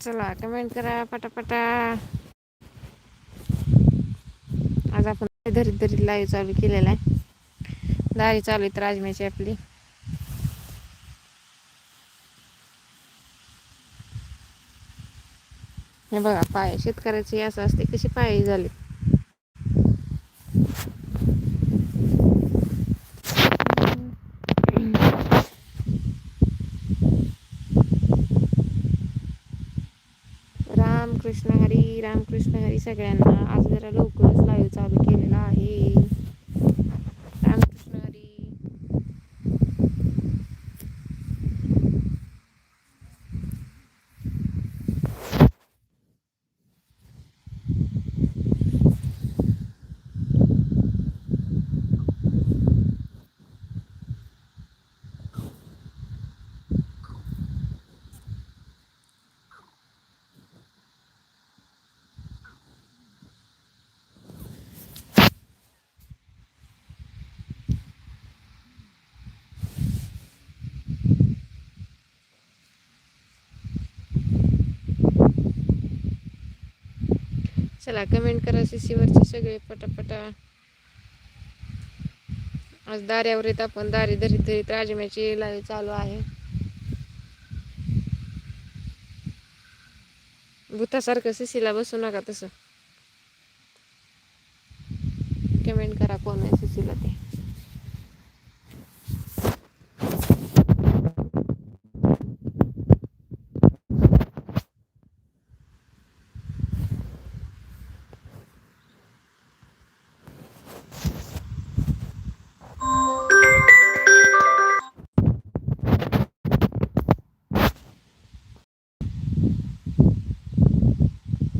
चला कमेंट करा पटापटा. आज आपण धरी धरी लाईव्ह चालू केलेला आहे. दारी चालू आहेत राजम्याची आपली. हे बघा पाय शेतकऱ्याचे असं असते कशी पाय झाले. रामकृष्ण हरी रामकृष्ण हरी सगळ्यांना आज जरा लवकरच लाईव्ह चालू केलेला आहे रामकृष्ण हरी चला कमेंट करा सीसीवरचे सगळे पटापटा. आज दाऱ्यावर येत आपण दारी धरीत धरीत राजम्याची लाईव्ह चालू आहे. भूतासारखं शिशीला बसू नका तसं. कमेंट करा कोण आहे शिशीला ते.